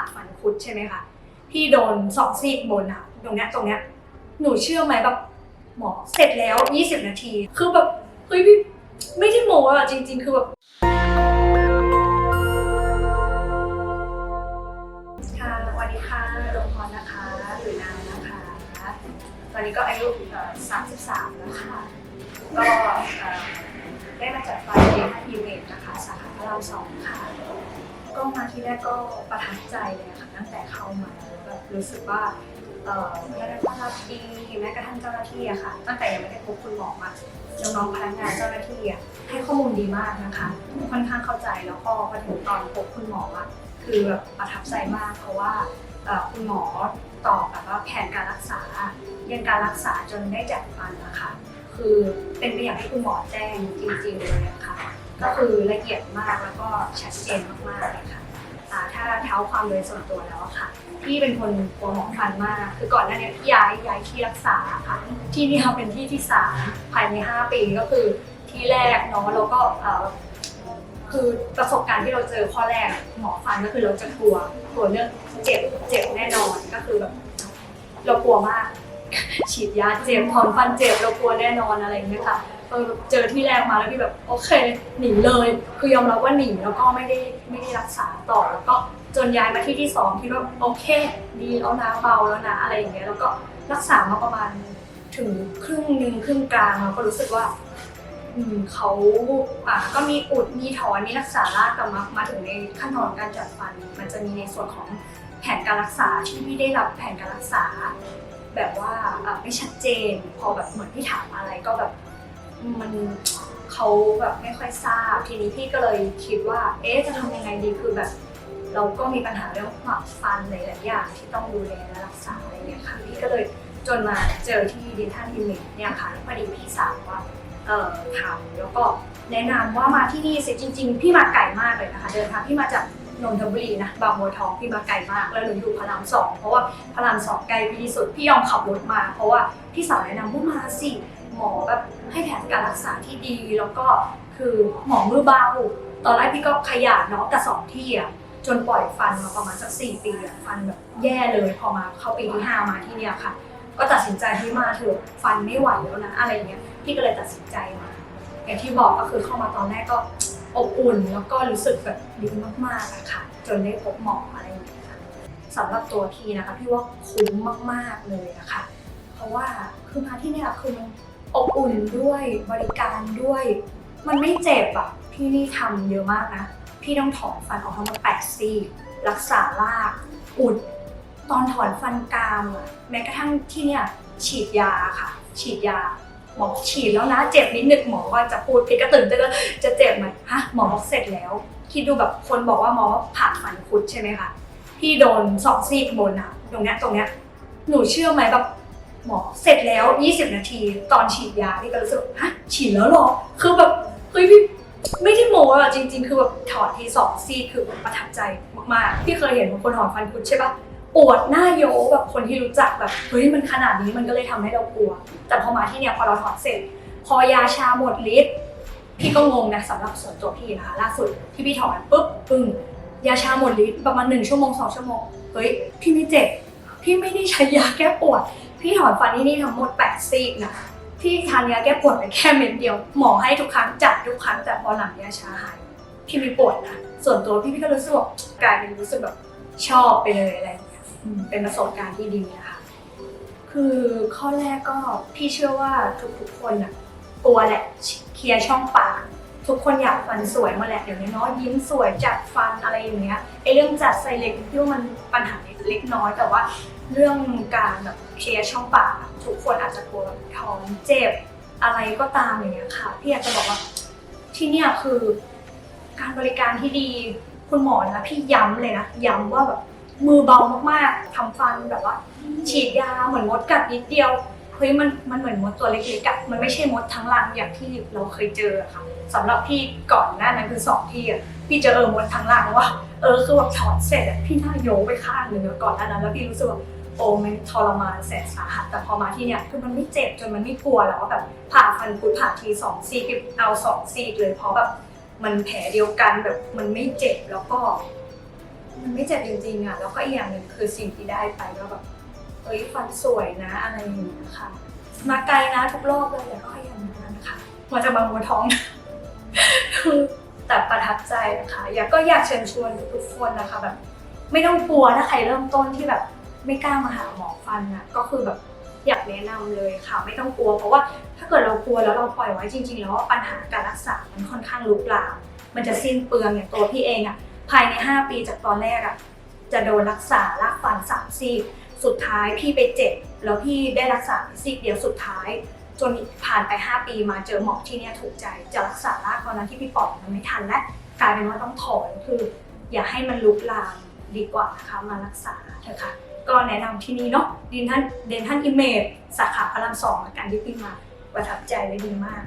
ผ่าฟันคุดใช่ไหมคะพี่โดนสองซีกบนอะตรงเนี้ยตรงเนี้ยหนูเชื่อไหมแบบหมอเสร็จแล้ว 20 นาที คือแบบเฮ้ยพี่ไม่ใช่โมอะจริง ๆ คือแบบค่ะสวัสดีค่ะดวงพรนะคะหรือนางนะคะตอนนี้ก็อายุเอ่อ33แล้วค่ะก็เอ่อได้มาจัดไฟเรียนอีเวนต์นะคะ สาขาพระรามสองค่ะ ก็มาที่แรกก็ประทับใจเลยค่ะตั้งแต่เข้ามาแล้วแบบรู้สึกว่าเอ่อพนักงานต้อนรับดีแม้กระทั่งเจ้าหน้าที่อะค่ะ ตั้งแต่ยังไม่ได้พบคุณหมอมาน้องๆพนักงานเจ้าหน้าที่อะให้ข้อมูลดีมากนะคะ ค่อนข้างเข้าใจแล้วก็พอถึงตอนพบคุณหมออะคือแบบประทับใจมากเพราะว่าเอ่อคุณหมอตอบแบบว่าแผนการรักษายังการรักษาจนได้จัดฟันนะคะ คือเป็นไปอย่างที่คุณหมอแจ้งจริงๆเลยนะคะ ก็คือละเอียดมากแล้วก็ชัดเจนมากๆเลยค่ะถ้าเท้าความโดยส่วนตัวแล้วค่ะพี่เป็นคนกลัวหมอฟันมาก คือก่อนหน้านี้พี่ย้ายย้ายที่รักษาค่ะที่นี่เขาเป็นที่ที่สามภายใน 5 ปีก็คือที่แรกเนาะแล้วก็คือประสบการณ์ที่เราเจอข้อแรกหมอฟันก็คือเราจะกลัวกลัวเรื่องเจ็บเจ็บแน่นอนก็คือแบบเรากลัวมาก ฉีดยาเจ็บถอนฟันเจ็บเรากลัวแน่นอนอะไรอย่างเงี้ยค่ะ เออเจอที่แรกมาแล้วพี่แบบโอเคหนีเลย คือยอมรับว่าหนีแล้วก็ไม่ได้ไม่ได้รักษาต่อแล้วก็จนย้ายมาที่ที่สองคิดว่าโอเค ดีแล้วนะเบาแล้วนะอะไรอย่างเงี้ยแล้วก็รักษามาประมาณถึงครึ่งหนึ่งครึ่งกลางเราก็รู้สึกว่าเขาอะก็มีอุดมีถอนมีรักษาลากกลับมามาถึงในขั้นตอนการจัดฟัน มันจะมีในส่วนของแผนการรักษาที่พี่ได้รับแผนการรักษา แบบว่าอะไม่ชัดเจน พอแบบเหมือนพี่ถามอะไรก็แบบ มันเขาแบบไม่ค่อยทราบ ทีนี้พี่ก็เลยคิดว่า เอ๊ะจะทำยังไงดีคือแบบ เราก็มีปัญหาเรื่องความฟันหลายๆอย่างที่ต้องดูแลและรักษาอะไรเงี้ยค่ะพี่ก็เลยจนมาเจอที่ดินทันอิมเมจเนี่ยค่ะพอดีพี่สาวว่าเอ่อทำแล้วก็แนะนำว่ามาที่นี่สิจริง ๆ พี่มาไกลมากเลยนะคะ เดินทางพี่มาจากนนทบุรีนะบางบัวทองพี่มาไกลมาก แล้วหนูอยู่พระรามสองเพราะว่าพระรามสองไกลพีที่สุดพี่ยอมขับรถมา เพราะว่าพี่สาวแนะนำว่ามาสิ หมอแบบให้แผนการรักษาที่ดี แล้วก็คือหมอมือเบา ตอนแรกพี่ก็ขยันเนาะแต่สองที่อะจนปล่อยฟันมาประมาณสักสี่ปีอะฟันแบบแย่เลยพอมาเข้าปีที่ห้ามาที่เนี่ยค่ะ ก็ตัดสินใจที่มาเถอะฟันไม่ไหวแล้วนะอะไรเงี้ยพี่ก็เลยตัดสินใจมาอย่างที่บอกก็คือเข้ามาตอนแรกก็อบอุ่นแล้วก็รู้สึกแบบดีมากๆอะค่ะ จนได้พบหมออะไรอย่างเงี้ยค่ะสำหรับตัวพี่นะคะพี่ว่าคุ้มมากๆเลยอะค่ะเพราะว่าคือมาที่เนี่ยคือมัน อบอุ่นด้วยบริการด้วย มันไม่เจ็บอะพี่นี่ทำเยอะมากนะ พี่ต้องถอนฟันออกทั้งหมดแปดซี่รักษารากอุด ตอนถอนฟันกรามอะแม้กระทั่งที่เนี่ยฉีดยาค่ะ ฉีดยาหมอฉีดแล้วนะ เจ็บนิดนึงหมอก็จะพูดพี่ก็ตื่นเต้นแล้วจะเจ็บไหมฮะหมอบอกเสร็จแล้ว คิดดูแบบคนบอกว่าหมอผ่าฟันคุดใช่ไหมคะพี่โดนสองซีกบนอะตรงเนี้ยตรงเนี้ยหนูเชื่อไหมแบบ หมอเสร็จแล้ว 20 นาทีตอนฉีดยาพี่ก็รู้สึกฮะฉีดแล้วหรอ คือแบบเฮ้ยพี่ไม่ได้โมอะจริง ๆ คือแบบถอดทีสองซีคือประทับใจมากๆพี่เคยเห็นบางคนถอนฟันคุดใช่ปะปวดหน้าโยแบบคนที่รู้จักแบบเฮ้ยมันขนาดนี้มันก็เลยทำให้เรากลัว แต่พอมาที่เนี่ยพอเราถอนเสร็จ พอยาชาหมดฤทธิ์พี่ก็งงนะสำหรับส่วนตัวพี่นะคะล่าสุดที่พี่ถอนปุ๊บปึ้งยาชาหมดฤทธิ์ประมาณหนึ่งชั่วโมงสองชั่วโมงเฮ้ยพี่ไม่เจ็บพี่ไม่ได้ใช้ยาแก้ปวด พี่ถอนฟันที่นี่ทั้งหมดแปดซีกนะพี่ทานยาแก้ปวดไปแค่เม็ดเดียว หมอให้ทุกครั้งจัดทุกครั้งแต่พอหลังยาชาหายพี่ม่ปวดนะส่วนตัวพี่พี่ก็รู้สึกว่ากลายเป็นรู้สึกแบบชอบไปเลยอะไรอย่างเงี้ยเป็นประสบการณ์ที่ดีนะคะคือข้อแรกก็พี่เชื่อว่าทุกๆคนน่ะกลัวแหละเคลียร์ช่องปาก ทุกคนอยากฟันสวยมาแหละเดี๋ยวนี้เนาะยิ้มสวยจัดฟันอะไรอย่างเงี้ยไอเรื่องจัดไซเล็กที่ว่ามันปัญหาเล็กน้อยแต่ว่าเรื่องการแบบเคลียร์ช่องปากทุกคนอาจจะกลัวแบบท้องเจ็บอะไรก็ตามอย่างเงี้ยค่ะพี่อยากจะบอกว่าที่เนี่ยคือ การบริการที่ดีคุณหมอนะพี่ย้ำเลยนะย้ำว่าแบบมือเบามากๆทำฟันแบบว่า ฉีดยาเหมือนมดกัดนิดเดียวเฮ้ยมันมันเหมือนมดตัวเล็กๆอะมันไม่ใช่มดทั้งรังอย่างที่เราเคยเจออะค่ะ สำหรับพี่ก่อนหน้านั้นคือสองที่อะพี่จอเออหมดทั้งรังว่า เออคือแบบถอนเสร็จอะพี่หน้าโยกไปข้างหนึ่งอก่อนหน้านั้นแล้วพี่รู้สึกว่าโอ้มันทรมานแสนสาหัสแต่พอมาที่เนี่ยคือมันไม่เจ็บจนมันไม่กลัวแล้วว่าแบบผ่าฟันคุดผ่าทีสองซีกเอาสองซีกเลยเพราะแบบมันแผลเดียวกันแบบมันไม่เจ็บแล้วก็ มันไม่เจ็บจริงๆอะแล้วก็อีกอย่างหนึ่งคือสิ่งที่ได้ไปก็แบบเอ้ยฟันสวยนะอะไรอย่างเงี้ยค่ะมาไกลนะทุกรอบเลยแต่ก็ยายามมานะคะมาจากบางบัวทอง คือแต่ประทับใจนะคะอยากก็อยากเชิญชวนทุกคนนะคะแบบ ไม่ต้องกลัวถ้าใครเริ่มต้นที่แบบไม่กล้ามาหาหมอฟันนะก็คือแบบอยากแนะนำเลยค่ะ ไม่ต้องกลัว เพราะว่าถ้าเกิดเรากลัวแล้วเราปล่อยไว้จริง ๆ แล้วปัญหาการรักษา มันค่อนข้างลุกลามมันจะสิ้นเปลืองอย่างตัวพี่เองอะภายใน 5 ปีจากตอนแรกอะจะโดนรักษาลากฟันสามซี่สุดท้ายพี่ไปเจ็บแล้วพี่ได้รักษาซี่เดียวสุดท้าย จนผ่านไป 5 ปีมาเจอหมอที่เนี่ยถูกใจจะรักษารากตอนนั้นที่พี่ปอกมันไม่ทันและกลายเป็นว่าต้องถอนคือ อย่าให้มันลุกลามดีกว่านะคะมารักษาเถอะค่ะก็แนะนำที่นี่เนาะดินท่านเดนท่านอิเมจสาขาพระรามสองละกันที่พี่มาประทับใจเลยดีมาก